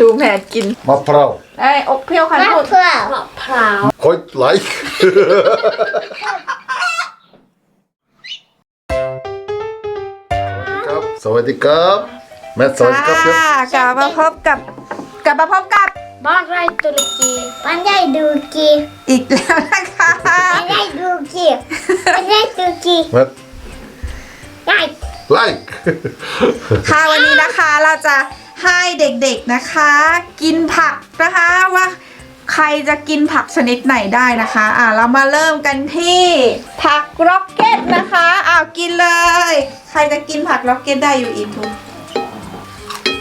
ดูแม่กิน มะพร้าวไอ้ยอกเปรี้ยวคันมะพูดพร้าวมะพร้าว Quite like. ครับ สวัสดีครับแม่สวัสดีครับ ค่ะกลับมาพบกับกลับมาพบกับบ้านไรตุรกีบ้านได้ดูกีอีกแล้วนะคะบ้านได้ดูกีบ้านได้ดูกีแม่ได้ like ค่ะวันนี้นะคะเราจะ ให้เด็กๆนะคะ กินผักนะคะว่าใครจะกินผักชนิดไหนได้นะคะ อ่าเรามาเริ่มกันที่ผักร็อกเก็ตนะคะอ้าวกินเลย ใครจะกินผักร็อกเก็ตได้อยู่อีกทุก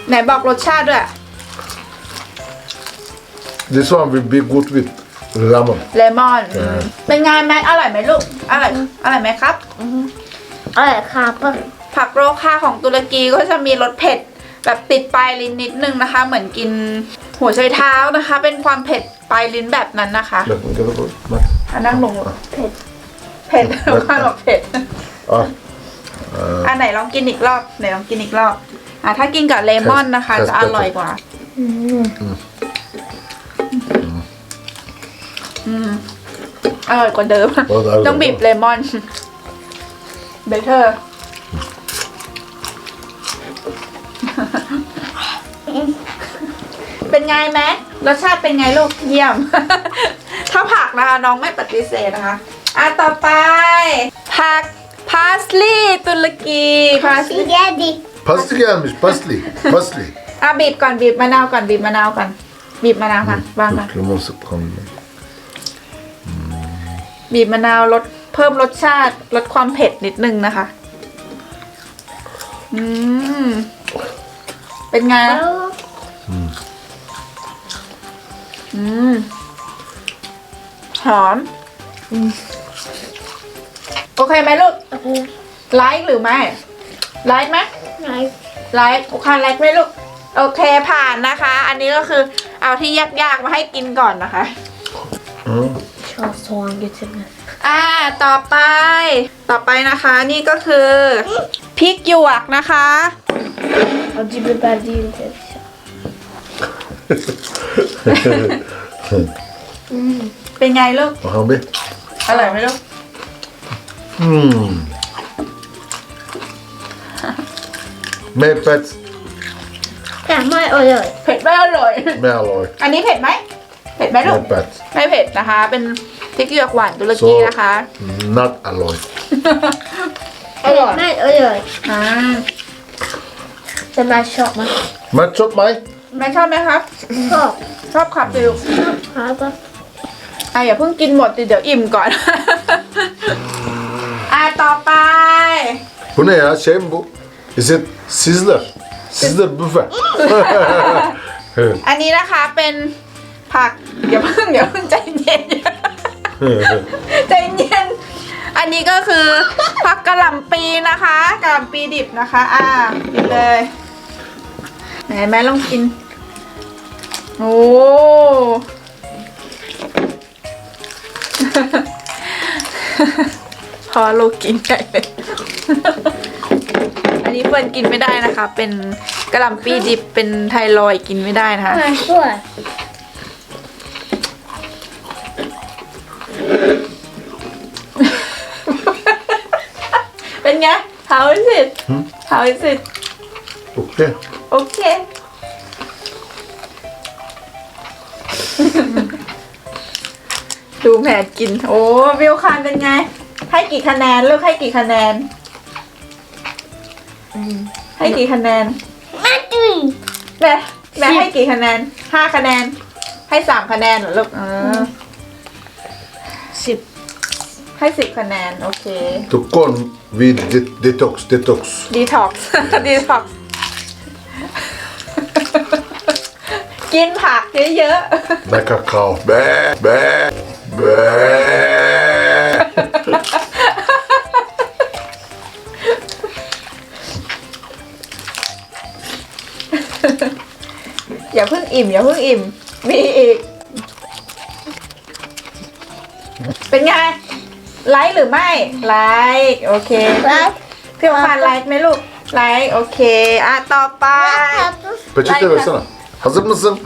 ไหนบอกรสชาติด้วย This one will be good with lemon เลมอนใช่เป็นไงแม็กอร่อยไหมลูก อร่อย อร่อยไหมครับเออครับ ผักโรคาของตุรกีก็จะมีรสเผ็ด แบบติดปลายลิ้นนิดนึงนะคะ เหมือนกินหัวไชเท้านะคะ เป็นความเผ็ดปลายลิ้นแบบนั้นนะคะ Let me get a bit. อันนั่งลงเผ็ดเผ็ดข้างบอกเผ็ด Ah, อันไหนลองกินอีกรอบไหนลองกินอีกรอบอะถ้ากินกับเลมอนนะคะ จะอร่อยกว่า อืมอร่อยกว่าเดิม ต้องบีบเลมอนเบเทอร์ เป็นไงแม็กรสชาติเป็นไงลูกเยี่ยม ถ้าผักนะคะน้องไม่ปฏิเสธนะคะ อะต่อไป ผักพาสลีย์ตุรกีพาสสีลีย์แดงดิ Pasli gelmiş, pasli. Pasli. อะบีบก่อนบีบมะนาวก่อนบีบมะนาวก่อนบีบมะนาวค่ะวางค่ะ Limon sıkalım. บีบมะนาวลดเพิ่มรสชาติลดความเผ็ดนิดนึงนะคะ อืม เป็นไงแล้นะวอืม หอม โอเคไหมลูก โอเคไลค์หรือไม่ ไลค์ไหมไหนไลค์โอเคไลค์ไหมลูก โอเคผ่านนะคะ อันนี้ก็คือเอาที่ยากๆมาให้กินก่อนนะคะ Hı. ชอบซองกินนะอ่า ต่อไป ต่อไปนะคะ นี่ก็คือพริกหยวกนะคะ acı biber değil de เป็นไงลูก Bakalım bir. อร่อยไหมลูก Hmm. Mehmet แต่ไม่อร่อยเผ็ดไม่อร่อย Mealoy. อันนี้เผ็ดไหมเผ็ดไหมลูก Mehmet. ไม่เผ็ดนะคะ เป็นพริกหยวกหวานตุรกีนะคะ Not alloy. อร่อยไม่อร่อยอ่า แต่แม่ชอบมาก Mert çok may. แม่ชอบไหมครับ ชอบชอบขับฟิวครับ อะอย่าเพิ่งกินหมดดิเดี๋ยวอิ่มก่อน อะต่อไป Bu ne ya? Şey mi bu? Is it Sizzler? Sizzler büfe. อันนี้นะคะเป็นผักอย่าเพิ่งอย่าเพิ่งใจเย็น ใจเย็น อันนี้ก็คือผักกะหล่ำปีนะคะกะหล่ำปีดิบนะคะ อ่ากินเลย ไหนแม่ลองกิน โอ้พอลูกกินใหญ่เลย อันนี้เฟิร์นกินไม่ได้นะคะ เป็นกะหล่ำปีดิบเป็นไทรอยด์กินไม่ได้นะคะไม่ช่วยเป็นไง How is it How is it Okey. โอเค ดูแม่กิน โอ้วิวคานเป็นไง ให้กี่คะแนนลูกให้กี่คะแนน ให้กี่คะแนนไม่ดุยแม่แม่ให้กี่คะแนนห้าคะแนน ให้สามคะแนนเหรอลูกเออสิบให้สิบคะแนน โอเค To go with de- detox, detox. ดีท็อกซ์ดีท็อกซ์กินผักเยอะ Be kakao. Be, be, be. ๆอย่าเพิ่งอิ่ม อย่าเพิ่งอิ่ม มีอีก เป็นไง ไลค์หรือไม่ ไลค์โอเคแล้วพี่วานไลค์ไหมลูก ไลค์โอเค อะ ต่อไปครับ Peçete versene. Hazır mısın?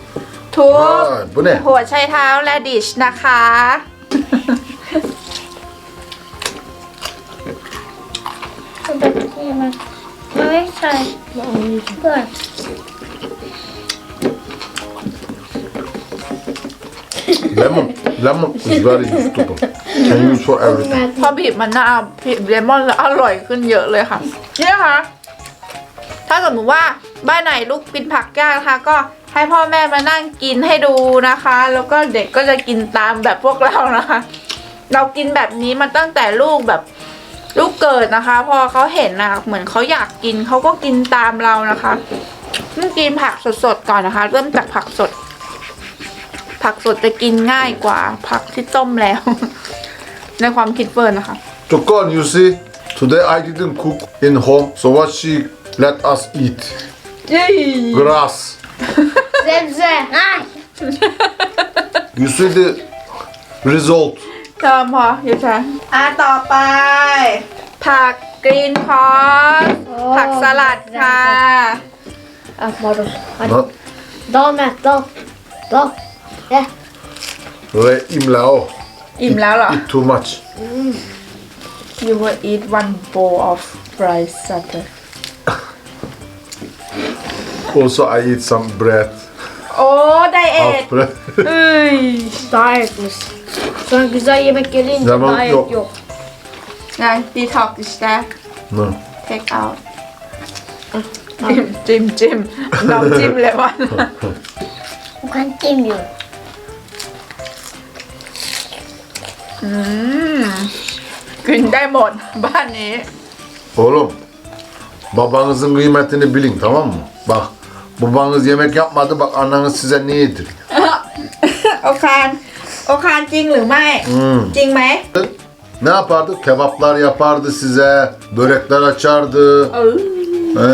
ทุก Vay, bu ne? หัวไชเท้าและดิชนะคะนี่มันมันไม่ใช่เพื่อน Lemon. Lemon is very useful. Can use for everything. พอบีบมะนาวบีบเลมอนแล้วอร่อยขึ้นเยอะเลยค่ะนี่นะคะถ้าสมมติว่าบ้านไหนลูกกินผักยากนะคะ ก็ ให้พ่อแม่มานั่งกินให้ดูนะคะ แล้วก็เด็กก็จะกินตามแบบพวกเรานะคะ เรากินแบบนี้มาตั้งแต่ลูกแบบลูกเกิดนะคะ พอเขาเห็นนะเหมือนเขาอยากกินเขาก็กินตามเรานะคะต้องกินผักสดๆก่อนนะคะ เริ่มจากผักสด ผักสดจะกินง่ายกว่า ผักที่ต้มแล้ว ในความคิดเฟิร์นนะคะ Tukon, you see, today I didn't cook in home, so what she let us eat? เย้ Grass. เซ็นเซ่อะ You see the result. เติมพออยู่ใช่อะต่อไป ผักกรีนคอร์สผักสลัดค่ะอะมาดู Huh? ดอมแม่ดอมดอมเอ๊ะ Ve imlao. อิ่มแล้วเหรอ Eat too much. You will eat one bowl of rice starter Also I eat some bread. โอ้ไดเอท Half bread. เอ้ย Diyetmiş. Sonra güzel yemek gelince Zaman diyet yok. yok. ไง detox işte no. take out จิ้มจิ้มจิ้มน้ำจิ้มเลยวัน Ben demiyorum. อืมกินได้หมดบ้านนี้ Oğlum babanızın kıymetini bilin tamam mı? Bak babanız yemek yapmadı bak ananız size ne yediriyor. โอคานโอคานจริงหรือไม่ อืม จริงไหม Ne yapardı? Kebaplar yapardı size, börekler açardı. เออ He,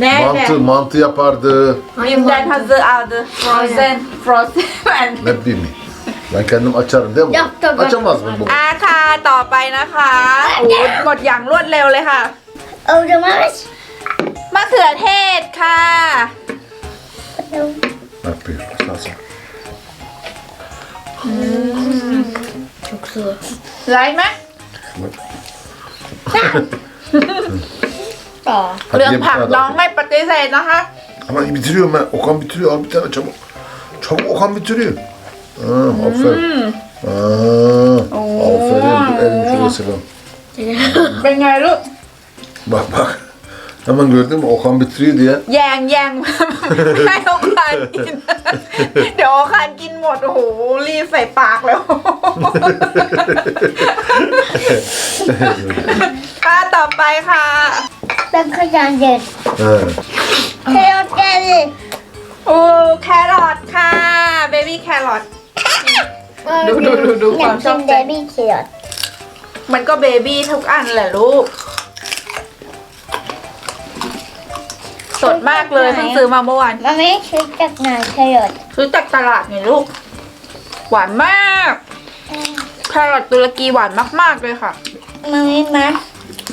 แน่แน่ mantı mantı yapardı. ยิมแดนฮัซเซอร์เอาเดอะฟรอเซนฟรอเซน Ne bileyim. Ben kendim açarım değil mi? Yap da ben- Açamaz mı bu? อาค่ะต่อไปนะคะโอ้หมดอย่างรวดเร็วเลยค่ะ O zaman มะเขือเทศค่ะ Yapıyor. Sağ ol. çok zor. ไรไหม Aa. Hadi เรื่อง ye bir ผัก tane น้อง daha. ไม่ปฏิเสธนะคะ Ama bitiriyorum ben. Okan bitiriyor. Al bir tane çabuk. Çabuk Okan bitiriyor. Ha, aferin. Ha, aferin. Dur, elimi şuraya sıkalım. เป็นไงลูก Bak bak. Hemen gördün mü Okan bitiriyor diye. แยงแยง ให้โอคานกิน เดี๋ยวโอคานกินหมด โอ้โห รีบใส่ปากแล้ว อะต่อไปค่ะ Ben kazandım. He. Kıyot geldi. โอ้แครอทค่ะ เบบี้แครอท ดูดูดูดูความชอบใจ Şimdi bir kıyot. มันก็เบบี้ทุกอันแหละลูก สดมากเลยเพิ่งซื้อมาเมื่อวาน Mami sıcak ne kıyot. ซื้อจากตลาดไงลูก หวานมากแครอทตุรกีหวานมากๆเลยค่ะ Mami ben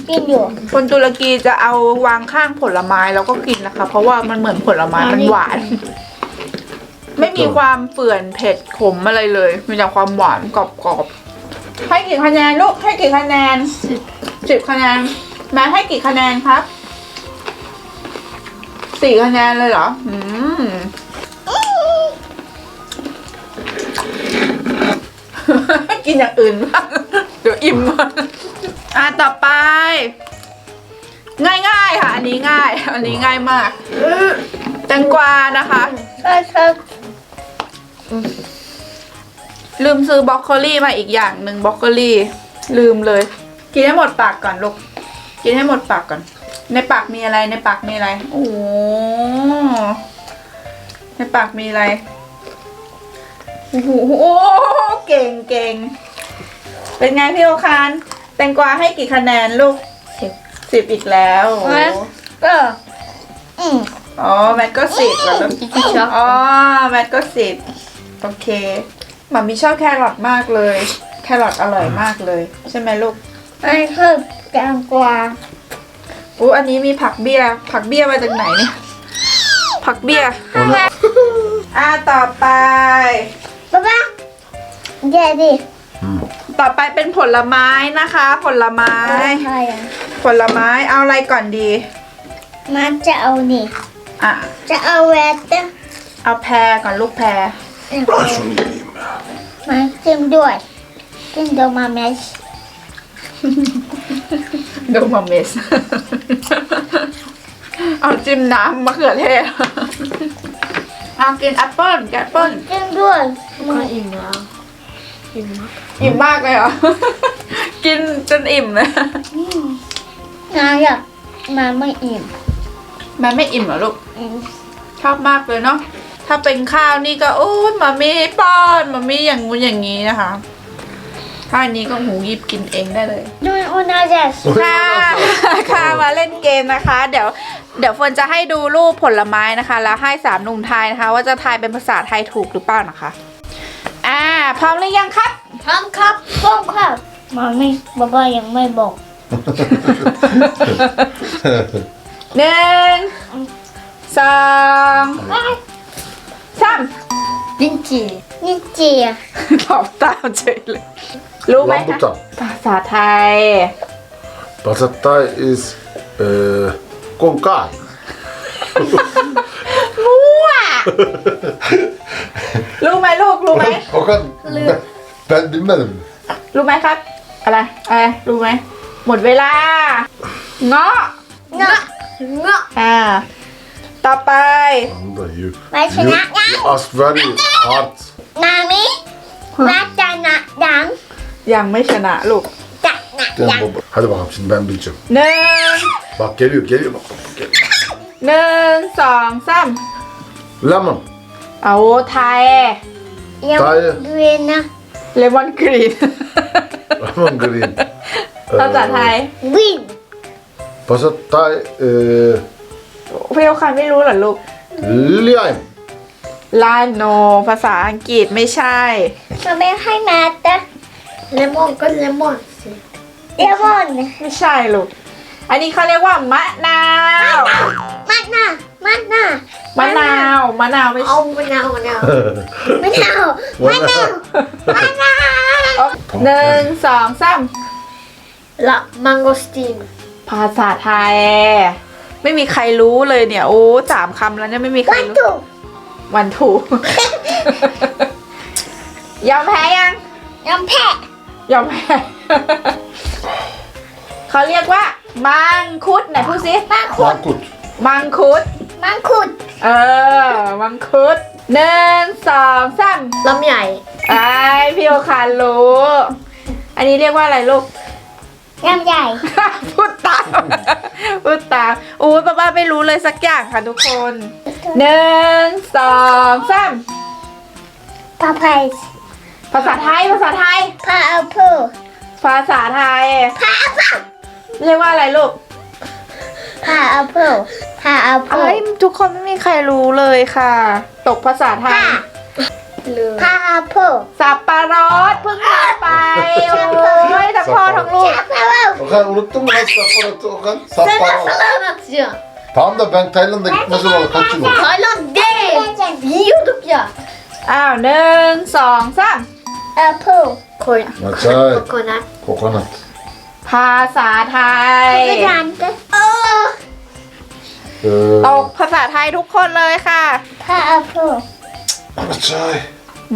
bilmiyorum. คนตุรกีจะเอาวางข้างผลไม้แล้วก็กินนะคะ เพราะว่ามันเหมือนผลไม้มันหวาน ไม่มีความเปื่อนเผ็ดขมอะไรเลย มีแต่ความหวานกรอบๆให้กี่คะแนนลูกให้กี่คะแนนสิบคะแนนแม่ให้กี่คะแนนครับ สี่คะแนนเลยเหรอ อืมกินอย่างอื่นบ้างเดี๋ยวอิ่มก่อนอะต่อไป ง่ายๆค่ะ อันนี้ง่าย อันนี้ง่ายมาก แตงกวานะคะ Çok çok ลืมซื้อบรอกโคลี่มาอีกอย่างหนึ่งบรอกโคลี่ ลืมเลย กินให้หมดปากก่อนลูก กินให้หมดปากก่อน ในปากมีอะไรในปากมีอะไร โอ้โหในปากมีอะไร โอ้โหเก่งเก่งเป็นไงพี่โอคานแตงกวาให้กี่คะแนนลูกสิบสิบอีกแล้วโอ้โหก็อืมอ๋อแมทก็สิบเหรอลูกอีกช็อตอ๋อแมทก็สิบโอเคหมามีชอบแครอทมากเลย แครอทอร่อยมากเลย ใช่ไหมลูกอันนี้คือแตงกวา อู้อันนี้มีผักเบี้ย ผักเบี้ยมาจากไหนเนี่ย ผักเบี้ย Onu อ่าต่อไป Baba. Gel. ต่อไปเป็นผลไม้นะคะ ผลไม้ Hayır. ผลไม้เอาอะไรก่อนดี Man จะเอานี่ อะ จะเอาแวตเตอร์เอาแพรก่อนลูกแพร ben şunu yiyeyim ya. มาจิ้มด้วยจิ้มโดมาเมส ดูมาเมส เอาจิ้มน้ำมะเขือเทศเอากินแอปเปิ้ลแอปเปิ้ลจิ้มด้วยก็อิ่มแล้วอิ่มมากอิ่มมากเลยเหรอ กินจนอิ่มเลยนาอยากมาไม่อิ่มแม่ไม่อิ่มเหรอลูกอืมชอบมากเลยเนาะถ้าเป็นข้าวนี่ก็โอ้ยมามีป้อนมามีอย่างงู้นอย่างนี้นะคะ ถ้าอันนี้ก็หูหยิบกินเองได้เลย ดูอุนาเจสค่ะ ค่ะ มาเล่นเกมนะคะ เดี๋ยว เดี๋ยวเฟิร์นจะให้ดูรูปผลไม้นะคะ แล้วให้สามหนุ่มทายนะคะ ว่าจะทายเป็นภาษาไทยถูกหรือเปล่านะคะ อ่า พร้อมหรือยังครับทำครับพ่อครับมาไม่บ้าบ้ายังไม่บอกหนึ่งสองสามลินจีนี่เจียตอบตามเฉยเลย รู้ไหมคะ Lambutan. ภาษาไทย Pasatay is uh, konkay. มั่ว รู้ไหมลูก รู้ไหม Okan ben, ben bilmedim. รู้ไหมครับ อะไร อะไร รู้ไหม หมดเวลา เงาะ เงาะ เงาะอ่า ต่อไป Anda you. ไม่ช You, นะยัง you asked very hard. นามิมาจะนะยัง ยังไม่ชนะลูกจะนะ Gel ยัง baba. Hadi bakalım şimdi ben bileceğim. หนึ่ง Bak geliyor geliyor bak. bak, bak, geliyor. หนึ่งสองสาม Lemon. เอาไทยยังตายเรียนนะเลมอนกรีน Lemon green. ภาษาไทย วิน Pasatay uh, พี่โอคันไม่รู้เหรอลูก lime. ลาโน ภาษาอังกฤษไม่ใช่จะไม่ให้มาแต่ เลมอนก็เลมอนสิเลมอนไม่ใช่ลูก อันนี้เขาเรียกว่ามะนาวมันน่ะมันน่ะมะนาว มะนาวไม่เอาใช่มะนาว มะนาว มะนาว มะนาว มะนาวหนึ่งสองสามละมังโกสตีนภาษาไทย ไม่มีใครรู้เลยเนี่ย โอ้สามคำแล้วเนี่ยไม่มีใครวันรู้ถูกวันถูกยอมแพ้ยังน้ำแพะ ยอมแพ้เขาเรียกว่า มังคุดไหนพูดสิมังคุด Mankut. มังคุด มังคุดเออ มังคุดหนึ่งสองสามลำใหญ่ไอพี่โอคานรู้ อันนี้เรียกว่าอะไรลูกน้ำใหญ่ พูดตาม พูดตามอู้ป้าป้าไม่รู้เลยสักอย่างค่ะทุกคนหนึ่งสองสามพาพาย ภาษาไทยภาษาไทย พาแอปเปิลภาษาไทย พาแอปเปิลเรียกว่าอะไรลูกพาแอปเปิลพาแอปเปิเอ้ลยทุกคนไม่มีใครรู้เลยค่ะ ตกภาษาไทพายหรือพาแอปเปิลสับปะรดเพิ่งทำไป โอ้ยทั้งพ่อทั้งลูกแอปเปิล Okan unuttun mu lan Saparat'ı Okan? Sen Saparat. nasıl anlatacaksın? Tamam da ben Tayland'a gitmesi var kaç yıl oldu? Tayland değil. Yiyorduk ya. อ้าวหนึ่งสองสาม แอปเปิล Koy. Maçay. Kokonat. Kokonat. ภาษาไทย กระดานก็เออ Ee, ตกภาษาไทยทุกคนเลยค่ะพาแอปเปิล Maçay.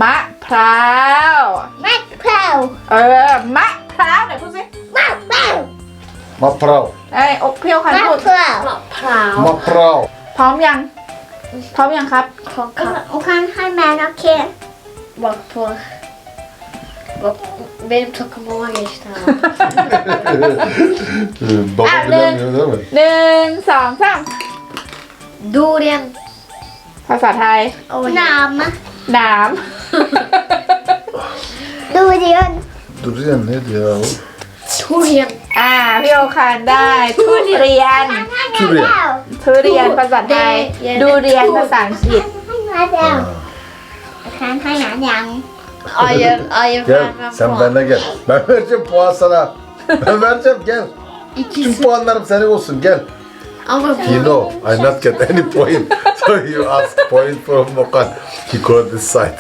มะพร้าว มะพร้าวเออ มะพร้าวไหนพูดสิมะพร้าว Maprav. ไอ้ยอกเพียวคันมะพูดพร้าวมะพร้าว Maprav. พร้อมยัง พร้อมยังครับ ของขับโอคันให้แม่นะเค Bak på. Bak benim takımıma geçti ha. Ee, Baba Abi. bilemiyor değil mi? หนึ่งสองสาม Durian. ภาษาไทยน้ำอะหนาม ดูเดือน Dur ya ne diyor ya? Turian. อ่า พี่โอคานได้ ทุเรียนทุเรียนทุเรียนภาษาไทย ดูเรียนภาษาอังกฤษ ให้มาแล้วคันให้หนายัง Hayır, hayır Gel vermem sen puan. benimle gel. Ben vereceğim puan sana. Ben vereceğim gel. Tüm İkisi. puanlarım senin olsun gel. Ama You know I not get any point. so you ask point from Okan. He got this side.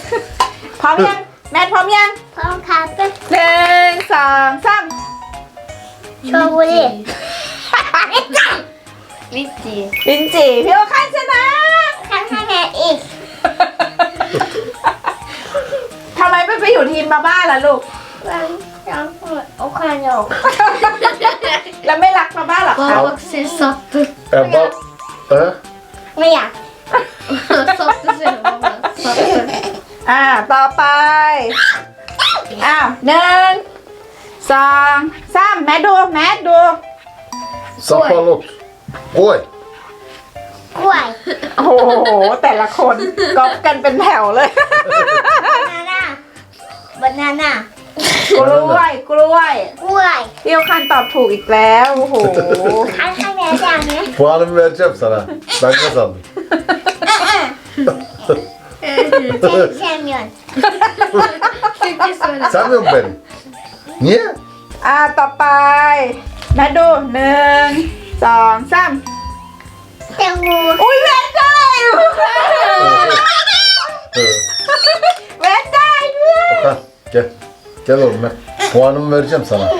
พร้อมยัง แมทพร้อมยัง พร้อมครับเป็น หนึ่งสองสาม โชว์บุรี ลิ้นจี่ ลินจีพี่โอคันชนะ ข้างข้างแกอีก ไมไม่ไปอยู่ทีมมาบ้าล่ะลูกวันจังหวัดโอคานโยแล้วไม่รักมาบ้าเหรอคะ Bana bak seni sattı. And but, eh? ไม่อยาก sattı seni baba. Sattı. อ่า ต่อไป อ้าวหนึ่งสองสามแมทดู แมทดู Sapalot. Oy. กล้วยโอ้โห แต่ละคนก๊อปกันเป็นแถวเลยบานาน่า บานาน่ากล้วยกล้วยกล้วยพี่โอคันตอบถูกอีกแล้วโอ้โหข้างข้างแกจังเนี่ย Puanımı vereceğim sana. Ben kazandım. แชมเปี้ยน Türkçe söyle. Sen mi benim? Niye? อ่าต่อไปแมทดูหนึ่งสองสามแตงโมอุ้ยแมทได้ Evet. แมทได้ด้วย Okan gel. Gel oğlum ben. Puanımı vereceğim sana.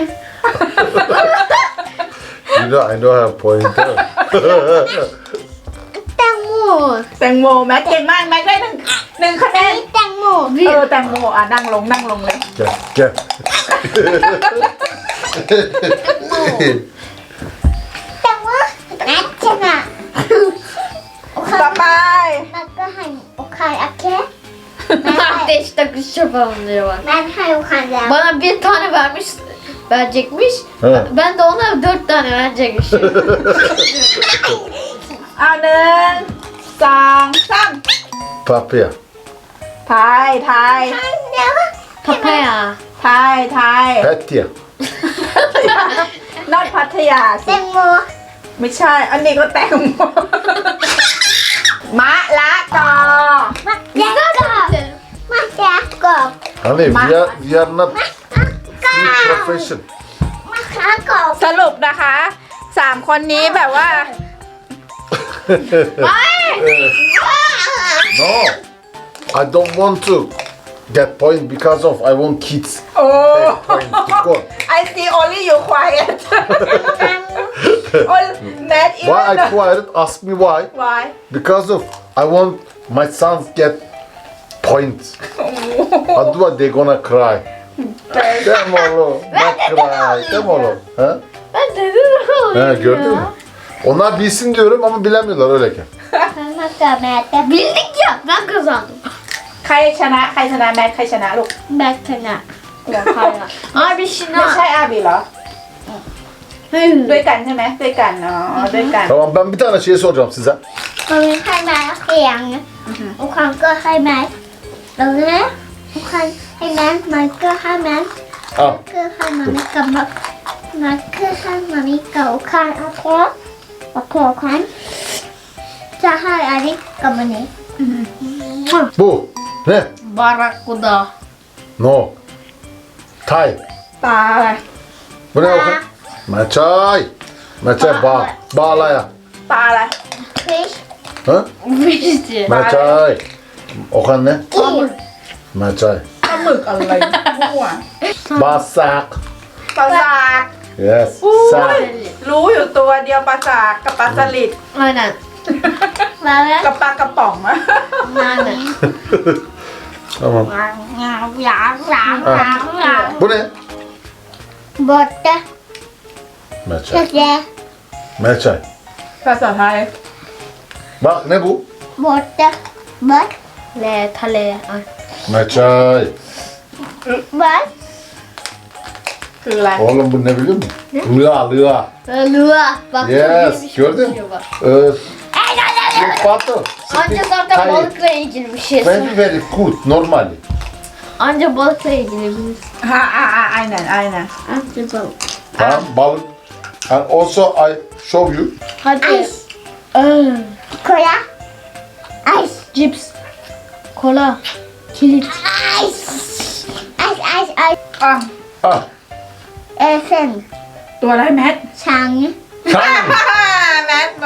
you know I know I have point. huh? แตงโมแตงโมแมทเก่งมากแมทได้หนึ่งหนึ่งคะแนน แตงโมเออแตงโมอะนั่งลงนั่งลงเลย gel gel. แตงโมนัดชนะโอคาต่อไปนัดก็ให้โอคานโอเค แม่ให้ Ateş takış yapalımları var. แม่ให้โอคานแล้ว Bana bir tane vermiş, verecekmiş. Evet. Ben de ona dört tane verecekmiş. เอาหนึ่งสองสาม Papaya. ทายทายเดี๋ยว Papaya. ทายทาย Petya. นอดพัทยาแตสิงโมไม่ใช่ อันนี้ก็แตงโมม Honey, Ma- we are, we are not ก้า full profession. มาขากบ สรุปนะคะสามคนนี้แบบว่า no. I don't want to get point because of I want kids. โอ้ Take point to go. I see only you quiet โอ้ Matt even Why I quiet? Ask me why. why Because of I want my sons get points. Otherwise they gonna cry. Dem oğlum. Bak cry. Dem oğlum. Ha? Ben dedim Ha gördün mü? Onlar bilsin diyorum ama bilemiyorlar öyle ki. มากับแม่แต่ Bildik ya, ben kazandım. ใครชนะ ใครชนะแมทใครชนะลูก แม่ชนะ Papaya. Abi ไม่ şimdi ใช่อาบีเหรอ ด้วยกันใช่ไหมด้วยกันเนาะด้วยกัน Tamam ben bir tane şey soracağım size. ก็มีให้แม่ เสียงโอคานก็ให้แม่ตรงนี้โอคานให้แม่มันก็ให้แม่ Al. ก็ให้มามีกับมามันก็ให้มามีกับโอคานโอเคโอเคโอคานจะให้อันนี้กับมันนี้ Bu. Ne? Barakuda. No. Tay. ตาอะไร Bu ne okun? Meçay. Meçay bağ. Bağla ya. ตาอะ ไร fish Ha? Birisi. Meçay. Okan ne? กิน Meçay. ปลาหมึกอะไรมั่ว Basak. ปลาสาก Yes. อุ้ย Sak. รู้อยู่ตัวเดียวปลาสากกับปลาสลิด Aynen. มาแล้วกับปลากระป๋องอะ Aynen. Tamam. งาวงาวงาวงาวงาว Bu ne? บดจะ Meçay. เจ๊ Meçay. ภาษาไทย Bak ne bu? บดจะบด Le, tale. Ay. Meçay. บดคืออะไร Oğlum bu ne biliyor musun? Rüya rüya. Lua. Bak Yes, çok iyiymiş, gördün mü? bir şey var. Ee, Yok Batu. Anca zaten Hayır. balıkla ilgili bir şey. Very very good. Normally. Anca balıkla ilgili bir şey. ฮ่าอ่าอ่าไอ้นั่นไอ้นั่น Anca balık. Tamam balık. And also I show you. Hadi. Ice. Aa, โคลาไอซ์ cips. Kola. Kilit. ไอซ์ไอซ์ไอซ์ไอซ์อะ Ah. เอเซนตัวอะไรแมทช้าง Tamam. แมทโม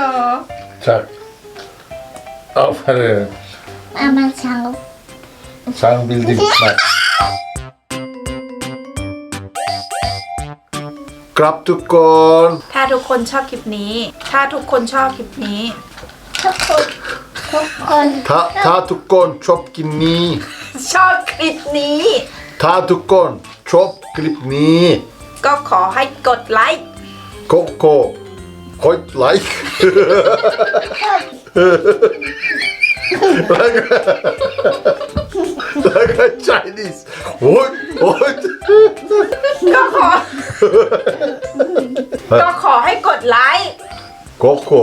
Çak. Aferin. มามาช่าง Sen bildin İsmail. ครับทุกคนถ้าทุกคนชอบคลิปนี้ ถ้าทุกคนชอบคลิปนี้ทุกคน ทุกคนถ้าถ้าทุกคนชอบกินนี้ ชอบคลิปนี้ ถ้าทุกคนชอบคลิปนี้ก็ขอให้กดไลค์โกโก้กดไลค์แล้วก็แล้วก็ Chinese โอ้ยโอ้ยก็ขอ ก็ขอให้กดไลค์ โกโก้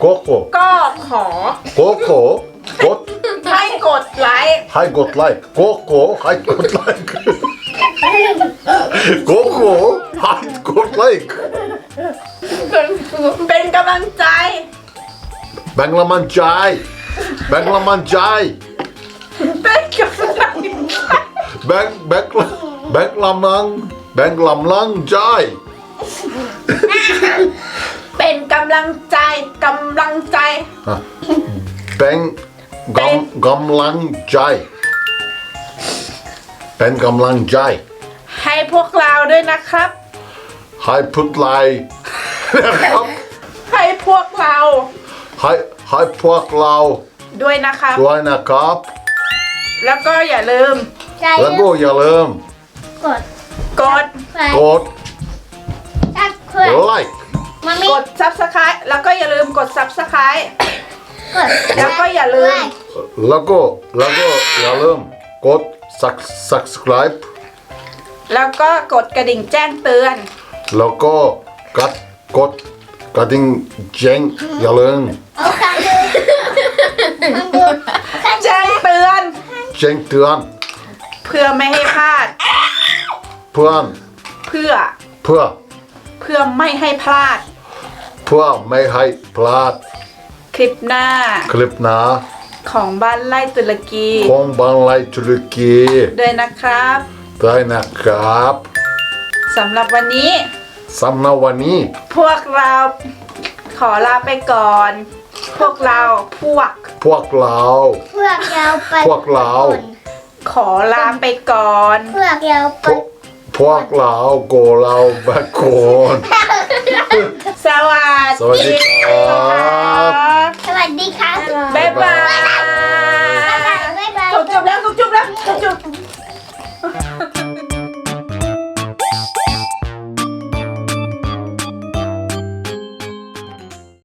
โกโก้ก็ขอโกโก้กดให้กดไลค์ให้กดไลค์โกโก้ให้กดไลค์โกโก้ให้กดไลค์เป็นกำลังใจแบงค์ละมันใจแบงค์ละมันใจเป็นกำลังแบงค์แบงค์ละแบงค์ลำลังแบงค์ลำลังใจ เป็นกำลังใจกำลังใจแบงค์กำกำลังใจ เป็นกำลังใจ ให้พวกเราด้วยนะครับ ให้พุทไลค์นะครับให้พวกเรา ให้ให้พวกเราด้วยนะครับด้วยนะครับ แล้วก็อย่าลืมใจแล้วก็อย่าลืม กด กดไฟกดตัดเพื่อนไลค์ มามีกด subscribe แล้วก็อย่าลืมกด subscribe กดแล้วก็อย่าลืมแล้วก็แล้วก็อย่าลืมกด subscribe แล้วก็กดกระดิ่งแจ้งเตือน แล้วก็กัดกดกระดิ่งแจ้งอย่าลืมเอาคันดูคันดูคันแจ้งเตือนแจ้งเตือนเพื่อไม่ให้พลาด เพื่อนเพื่อเพื่อเพื่อไม่ให้พลาด เพื่อไม่ให้พลาดคลิปหน้าคลิปหน้าของบ้านไล่ตุรกีของบางไลตุรกีด้วยนะครับได้นะครับสำหรับวันนี้ สำหรับวันนี้ พวกเราขอลาไปก่อน พวกเราพวกพวกเรา พวกเราไปพวกเรา ขอลาไปก่อน พวกเราพไปวก พวกเราโกเราแบกโกนสวัสดีครับสวัสดีค่ะบายบายบ๊ายบาย เขจบแล้วเขจบแล้วเขจบ